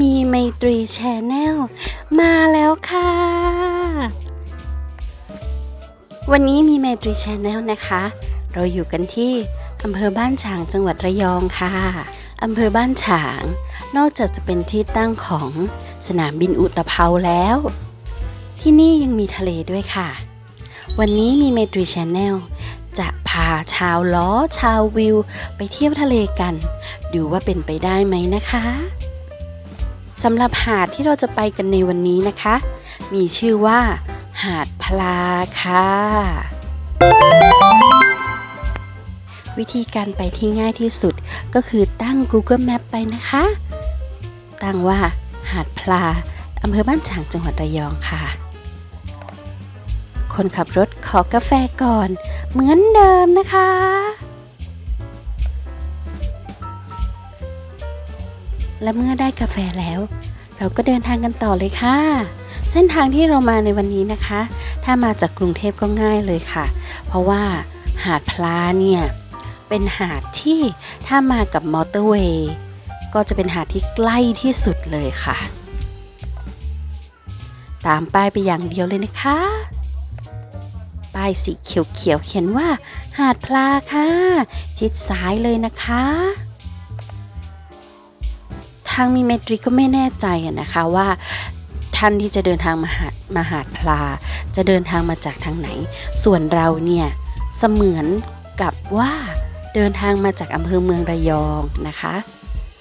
มีไมตรีแชนแนลมาแล้วค่ะ วันนี้มีไมตรีแชนแนลนะคะ เราอยู่กันที่อำเภอบ้านฉางจังหวัดระยองค่ะอำเภอบ้านฉาง นอกจากจะเป็นที่ตั้งของสนามบินอุตภเปาแล้ว ที่นี่ยังมีทะเลด้วยค่ะ วันนี้มีเมตรีชแนลจะพาชาวล้อชาววิว ไปเที่ยวทะเลกัน ดูว่าเป็นไปได้ไหมนะคะ สำหรับหาดที่เราจะไปกันในวันนี้นะคะ มีชื่อว่า หาดพลาค่ะ วิธีการไปที่ง่ายที่สุดก็คือตั้ง Google Map ไปนะคะ ตั้งว่า หาดพลาอำเภอบ้านฉางจังหวัดระยองค่ะ คนขับรถขอกาแฟก่อน เหมือนเดิมนะคะ และเมื่อได้กาแฟแล้ว เราก็เดินทางกันต่อเลยค่ะ เส้นทางที่เรามาในวันนี้นะคะ ถ้ามาจากกรุงเทพก็ง่ายเลยค่ะ เพราะว่าหาดพลาเนี่ยเป็นหาดที่ถ้ามากับมอเตอร์เวย์ก็จะเป็นหาดที่ใกล้ที่สุดเลยค่ะ ตามป้ายไปอย่างเดียวเลยนะคะ ป้ายสีเขียวๆเขียนว่า หาดพลาค่ะ ชิดซ้ายเลยนะคะ ทางมีเมตรีก็ไม่แน่ใจนะคะว่าท่านที่จะเดินทางมาหามาหาดพลา จะเดินทางมาจากทางไหน ส่วนเราเนี่ยเสมือนกับว่าเดินทางมาจากอำเภอเมืองระยองนะคะ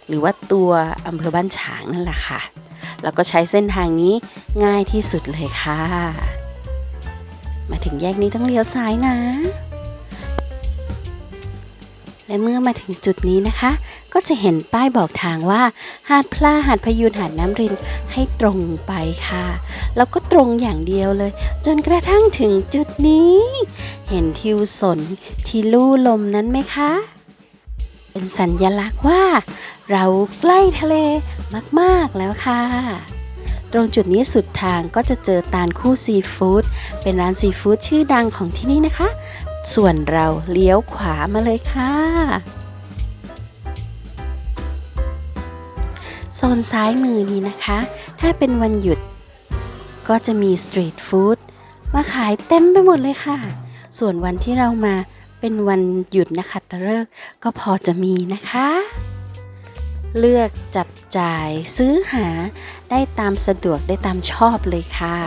หรือว่าตัวอำเภอบ้านฉางนั่นแหละค่ะ แล้วก็ใช้เส้นทางนี้ง่ายที่สุดเลยค่ะ มาถึงแยกนี้ต้องเลี้ยวซ้ายนะ และเมื่อมาถึงจุดนี้นะคะ ก็จะเห็นป้ายบอกทางว่า หาดพลาหาดพยูนหาดน้ำรินให้ตรงไปค่ะ แล้วก็ตรงอย่างเดียวเลย จนกระทั่งถึงจุดนี้ เห็นทิวสนที่ลู่ลมนั้นไหมคะ เป็นสัญลักษณ์ว่า เราใกล้ทะเลมาก ๆ แล้วค่ะตรงจุดนี้สุดทางก็จะเจอตาลคู่ซีฟู้ด เป็นร้านซีฟู้ดชื่อดังของที่นี่นะคะ ส่วนเราเลี้ยวขวามาเลยค่ะ ซนซ้ายมือนี้นะคะ ถ้าเป็นวันหยุด ก็จะมีสตรีทฟู้ดมาขายเต็มไปหมดเลยค่ะ ส่วนวันที่เรามาเป็นวันหยุดนะคะตะเลิกก็พอจะมีนะคะ เลือกจับจ่ายซื้อหาได้ตามสะดวกได้ตามชอบเลยค่ะ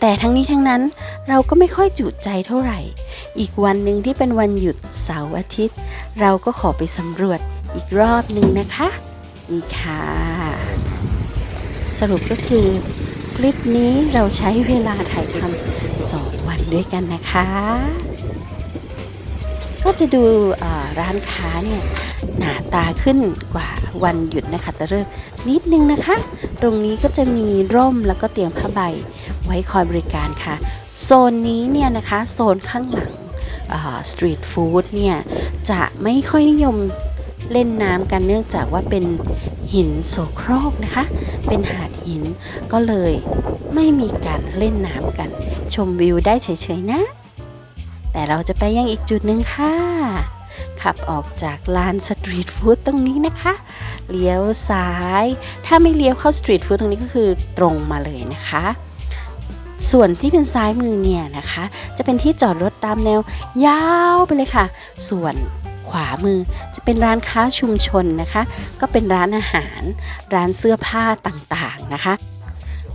แต่ทั้งนี้ทั้งนั้นเราก็ไม่ค่อยจุใจเท่าไหร่ อีกวันหนึ่งที่เป็นวันหยุดเสาร์อาทิตย์ เราก็ขอไปสำรวจอีกรอบหนึ่งนะคะ นี่ค่ะ สรุปก็คือคลิปนี้เราใช้เวลาถ่ายทำสองวันด้วยกันนะคะ ก็จะดูร้านค้าเนี่ยหนาตาขึ้นกว่าวันหยุดนะคะตะเลิกนิดนึงนะคะ ตรงนี้ก็จะมีร่มแล้วก็เตียงผ้าใบไว้คอยบริการค่ะ โซนนี้เนี่ยนะคะ โซนข้างหลังสตรีทฟู้ดเนี่ย จะไม่ค่อยนิยม เล่นน้ำกันเนื่องจากว่าเป็นหินโสโครกนะคะ เป็นหาดหินก็เลยไม่มีการเล่นน้ำกัน ชมวิวได้เฉยๆนะ แต่เราจะไปยังอีกจุดหนึ่งค่ะ ขับออกจากลานสตรีทฟู้ดตรงนี้นะคะ เลี้ยวซ้าย ถ้าไม่เลี้ยวเข้าสตรีทฟู้ดตรงนี้ก็คือตรงมาเลยนะคะส่วนที่เป็นซ้ายมือเนี่ยนะคะ จะเป็นที่จอดรถตามแนวยาวไปเลยค่ะ ส่วน ขวามือจะเป็นร้านค้าชุมชนนะคะ ก็เป็นร้านอาหาร ร้านเสื้อผ้าต่างๆนะคะ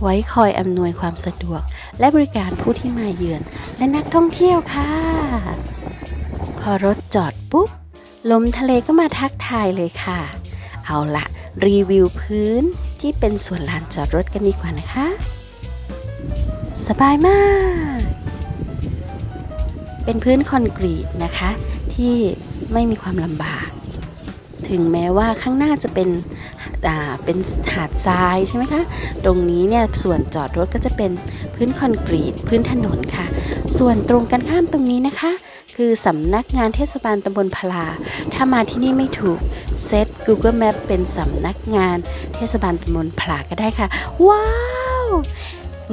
ไว้คอยอำนวยความสะดวก และบริการผู้ที่มาเยือน และนักท่องเที่ยวค่ะ พอรถจอดปุ๊บ ลมทะเลก็มาทักทายเลยค่ะ เอาละรีวิวพื้นที่เป็นส่วนลานจอดรถกันดีกว่านะคะ สบายมาก เป็นพื้นคอนกรีตนะคะที่ ไม่มีความลำบาก ถึงแม้ว่าข้างหน้าจะเป็นอาเป็นหาดทรายใช่ไหมคะ ตรงนี้เนี่ยส่วนจอดรถก็จะเป็นพื้นคอนกรีตพื้นถนนค่ะ ส่วนตรงกันข้ามตรงนี้นะคะ คือสำนักงานเทศบาลตำบลพลา ถ้ามาที่นี่ไม่ถูกเซต Google Map เป็นสำนักงานเทศบาลตำบลพลาก็ได้ค่ะ ว้าว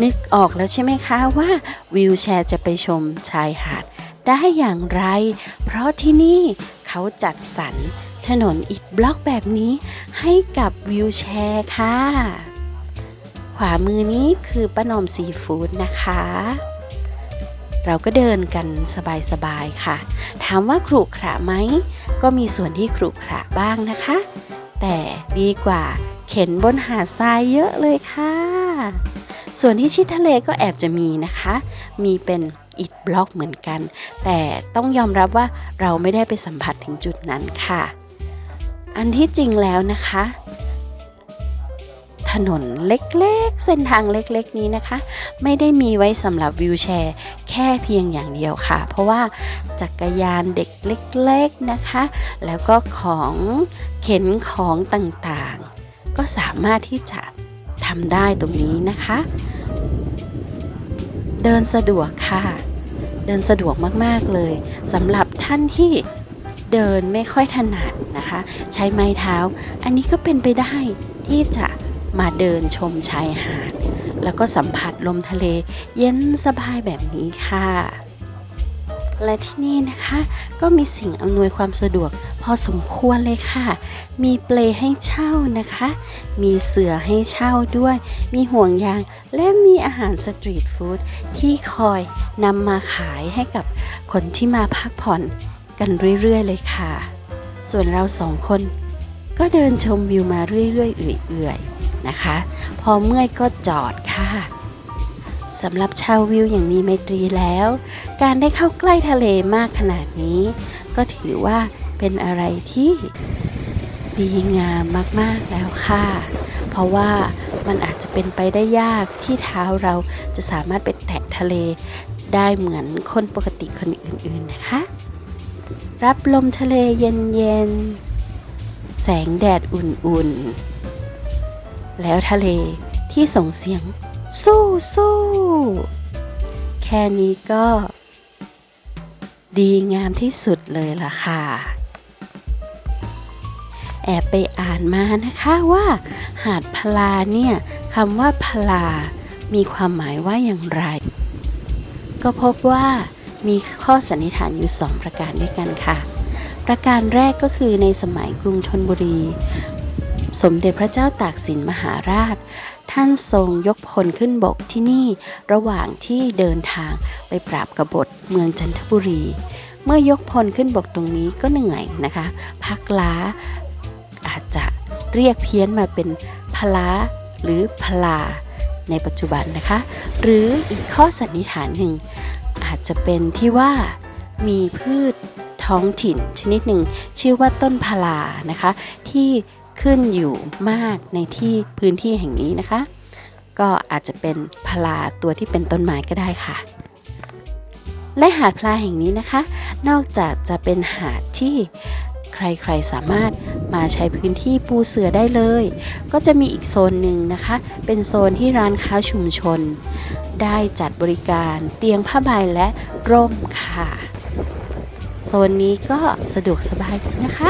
นึกออกแล้วใช่ไหมคะว่าวิวแชร์จะไปชมชายหาด ได้อย่างไร เพราะที่นี่เขาจัดสรรถนนอิฐบล็อกแบบนี้ให้กับวิวแชร์ค่ะ ขวามือนี้คือป้านอมซีฟู้ดนะคะ เราก็เดินกันสบายๆค่ะ ถามว่าขรุขระไหม ก็มีส่วนที่ขรุขระบ้างนะคะ แต่ดีกว่าเข็นบนหาดทรายเยอะเลยค่ะ ส่วนที่ชิดทะเลก็แอบจะมีนะคะ มีเป็น อิฐบล็อกเหมือนกัน แต่ต้องยอมรับว่าเราไม่ได้ไปสัมผัสถึงจุดนั้นค่ะ อันที่จริงแล้วนะคะ ถนนเล็กๆ เส้นทางเล็กๆนี้นะคะ ไม่ได้มีไว้สำหรับวิวแชร์ แค่เพียงอย่างเดียวค่ะ เพราะว่าจักรยานเด็กเล็กๆนะคะ แล้วก็ของเข็นของต่างๆ ก็สามารถที่จะทำได้ตรงนี้นะคะ เดินสะดวกค่ะ เดินสะดวกมากๆเลยสำหรับท่านที่เดินไม่ค่อยถนัดนะคะ ใช้ไม้เท้า อันนี้ก็เป็นไปได้ที่จะมาเดินชมชายหาด แล้วก็สัมผัสลมทะเลเย็นสบายแบบนี้ค่ะ และที่นี่นะคะก็มีสิ่งอำนวยความสะดวกพอสมควรเลยค่ะ มีเปลให้เช่านะคะ มีเสือให้เช่าด้วย มีห่วงยาง และมีอาหารสตรีทฟู้ดที่คอยนำมาขายให้กับคนที่มาพักผ่อนกันเรื่อยๆเลยค่ะ ส่วนเราสองคน ก็เดินชมวิวมาเรื่อยๆเอื่อยๆนะคะ พอเมื่อยก็จอดค่ะ สำหรับชาววิวอย่างมีไมตรีแล้ว การได้เข้าใกล้ทะเลมากขนาดนี้ ก็ถือว่าเป็นอะไรที่ดีงามมากๆแล้วค่ะ เพราะว่ามันอาจจะเป็นไปได้ยากที่เท้าเราจะสามารถไปแตะทะเลได้เหมือนคนปกติคนอื่นๆนะคะ รับลมทะเลเย็นๆ แสงแดดอุ่นๆ แล้วทะเลที่ส่งเสียง สู้สู้แค่นี้ก็ ดีงามที่สุดเลยล่ะค่ะ แอบไปอ่านมานะคะว่า หาดพลาเนี่ยคำว่าพลา มีความหมายว่าอย่างไร ก็พบว่ามีข้อสันนิษฐานอยู่ 2 ประการด้วยกันค่ะ ประการแรกก็คือในสมัยกรุงธนบุรี สมเด็จพระเจ้าตากสินมหาราช ท่านทรงยกพลขึ้นบกที่นี่ระหว่างที่เดินทางไปปราบกบฏเมืองจันทบุรี เมื่อยกพลขึ้นบกตรงนี้ก็เหนื่อยนะคะ พักล้าอาจจะเรียกเพี้ยนมาเป็นพลาหรือพลา ในปัจจุบันนะคะ หรืออีกข้อสันนิษฐานหนึ่ง อาจจะเป็นที่ว่ามีพืชท้องถิ่นชนิดหนึ่ง ชื่อว่าต้นพลานะคะ ที่ ขึ้นอยู่มากในที่พื้นที่แห่งนี้นะคะ ก็อาจจะเป็นพลาตัวที่เป็นต้นไม้ก็ได้ค่ะ และหาดพลาแห่งนี้นะคะ นอกจากจะเป็นหาดที่ใครๆสามารถมาใช้พื้นที่ปูเสือได้เลย ก็จะมีอีกโซนหนึ่งนะคะ เป็นโซนที่ร้านค้าชุมชน ได้จัดบริการเตียงผ้าใบและร่มค่ะ โซนนี้ก็สะดวกสบายนะคะ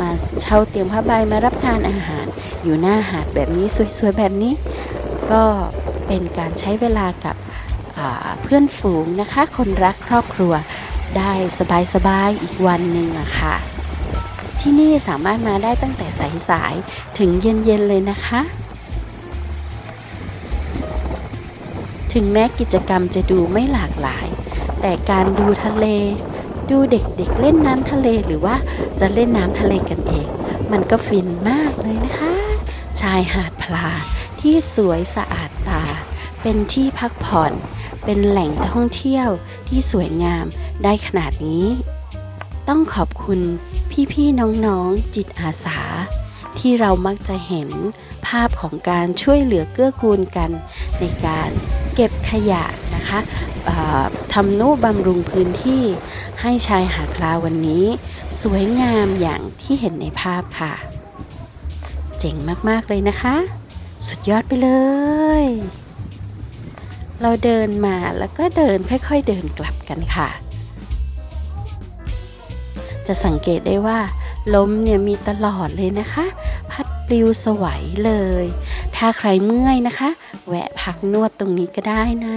มาเช่าเตียงผ้าใบมารับทานอาหาร อยู่หน้าหาดแบบนี้สวยๆแบบนี้ ก็เป็นการใช้เวลากับเพื่อนฝูงนะคะ คนรักครอบครัวได้สบายๆอีกวันหนึ่งอะค่ะ ที่นี่สามารถมาได้ตั้งแต่สายๆถึงเย็นๆเลยนะคะ ถึงแม้กิจกรรมจะดูไม่หลากหลาย แต่การดูทะเล ดูเด็กๆเล่นน้ำทะเลหรือว่าจะเล่นน้ำทะเลกันเอง มันก็ฟินมากเลยนะคะ ชายหาดพลาที่สวยสะอาดตา เป็นที่พักผ่อน เป็นแหล่งท่องเที่ยวที่สวยงามได้ขนาดนี้ ต้องขอบคุณพี่ๆน้องๆจิตอาสา ที่เรามักจะเห็นภาพของการช่วยเหลือเกื้อกูลกัน ในการเก็บขยะ นะคะทำนุบำรุงพื้นที่ให้ชายหาดพลาวันนี้ สวยงามอย่างที่เห็นในภาพค่ะ เจ๋งมาก ๆ เลยนะคะ สุดยอดไปเลย เราเดินมาแล้วก็เดินค่อย ๆ เดินกลับกันค่ะ จะสังเกตได้ว่าลมเนี่ยมีตลอดเลยนะคะ พัดปลิวสวัยเลย ถ้าใครเมื่อยนะคะ แวะพักนวดตรงนี้ก็ได้นะ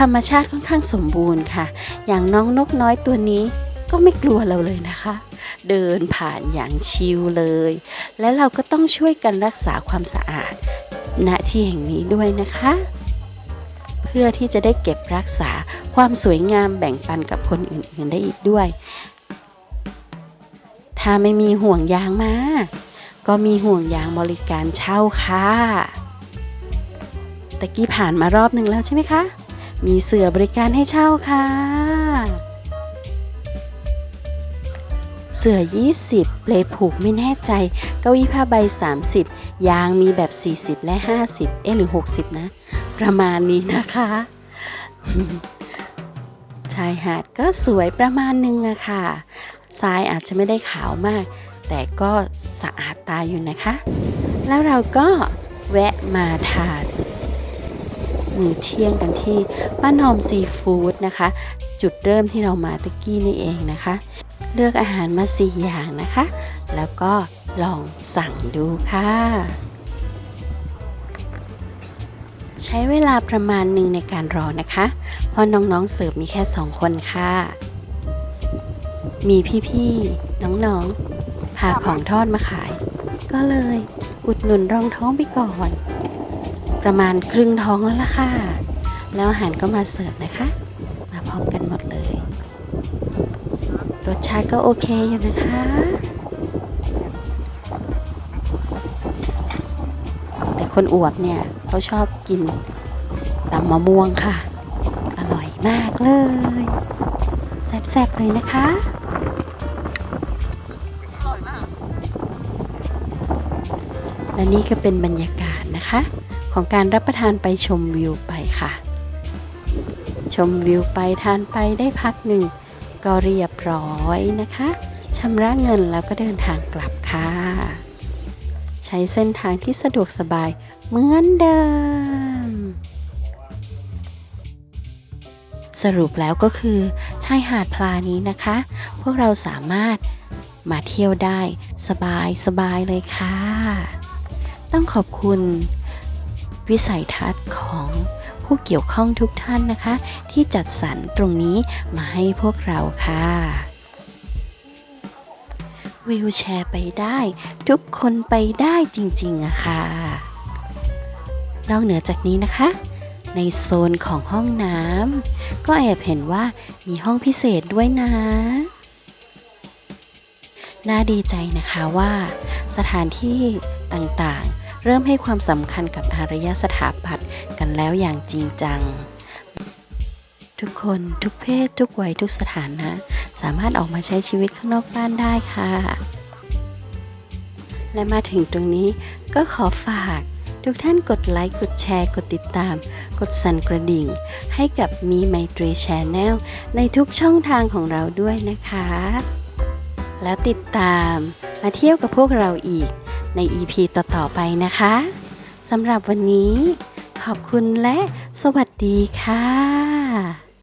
ธรรมชาติค่อนข้างสมบูรณ์ค่ะ อย่างน้องนกน้อยตัวนี้ก็ไม่กลัวเราเลยนะคะ เดินผ่านอย่างชิลเลย และเราก็ต้องช่วยกันรักษาความสะอาด ณที่แห่งนี้ด้วยนะคะ เพื่อที่จะได้เก็บรักษาความสวยงามแบ่งปันกับคนอื่นๆได้อีกด้วย ถ้าไม่มีห่วงยางมา ก็มีห่วงยางบริการเช่าค่ะตะกี้ผ่านมารอบหนึ่งแล้วใช่ไหมคะ มีเสือบริการให้เช่าค่ะ เสือ20เปลผูกไม่แน่ใจ เก้าอี้ผ้าใบ 30 ยางมีแบบ 40 และ 50 เอ๊หรือ 60 นะ ประมาณนี้นะคะ ชายหาดก็สวยประมาณนึงอะค่ะ ทรายอาจจะไม่ได้ขาวมาก แต่ก็สะอาดตาอยู่นะคะ แล้วเราก็แวะมาทาน มื้อเที่ยงกันที่ป้านหอมซีฟู้ดนะคะ จุดเริ่มที่เรามาตะกี้นี่เองนะคะ เลือกอาหารมาสี่อย่างนะคะ แล้วก็ลองสั่งดูค่ะ ใช้เวลาประมาณหนึ่งในการรอนะคะ เพราะน้องๆเสิร์ฟมีแค่สองคนค่ะ มีพี่ๆ น้องๆพาของทอดมาขาย ก็เลยอุดหนุนรองท้องไปก่อน ประมาณครึ่งท้องแล้วล่ะค่ะ แล้วอาหารก็มาเสิร์ฟนะคะ มาพร้อมกันหมดเลย รสชาติก็โอเคอยู่นะคะแต่คนอวบเนี่ยเขาชอบกินตำมะม่วงค่ะ อร่อยมากเลย แซ่บๆเลยนะคะและนี่ก็เป็นบรรยากาศนะคะ ของการรับประทานไปชมวิวไปค่ะ ชมวิวไปทานไปได้พักหนึ่ง ก็เรียบร้อยนะคะชำระเงินแล้วก็เดินทางกลับค่ะ ใช้เส้นทางที่สะดวกสบายเหมือนเดิม สรุปแล้วก็คือชายหาดพลานี้นะคะ พวกเราสามารถมาเที่ยวได้สบายสบายเลยค่ะ ต้องขอบคุณ วิสัยทัศน์ของผู้เกี่ยวข้องทุกท่านนะคะ ที่จัดสรรตรงนี้มาให้พวกเราค่ะวิวแชร์ไปได้ ทุกคนไปได้จริงๆอะค่ะนอกเหนือจากนี้นะคะ ในโซนของห้องน้ำก็แอบเห็นว่ามีห้องพิเศษด้วยนะ น่าดีใจนะคะว่า สถานที่ต่างๆ เริ่มให้ความสำคัญกับอารยสถาปัตย์กันแล้วอย่างจริงจัง ทุกคนทุกเพศ ทุกวัยทุกสถานะ สามารถออกมาใช้ชีวิตข้างนอกบ้านได้ค่ะ และมาถึงตรงนี้ก็ขอฝากทุกท่านกดไลค์ กดแชร์ กดติดตาม กดสั่นกระดิ่ง ให้กับมีไมตรีแชนแนลในทุกช่องทางของเราด้วยนะคะ แล้วติดตามมาเที่ยวกับพวกเราอีก ใน EP ต่อๆไปนะคะสำหรับวันนี้ขอบคุณและสวัสดีค่ะ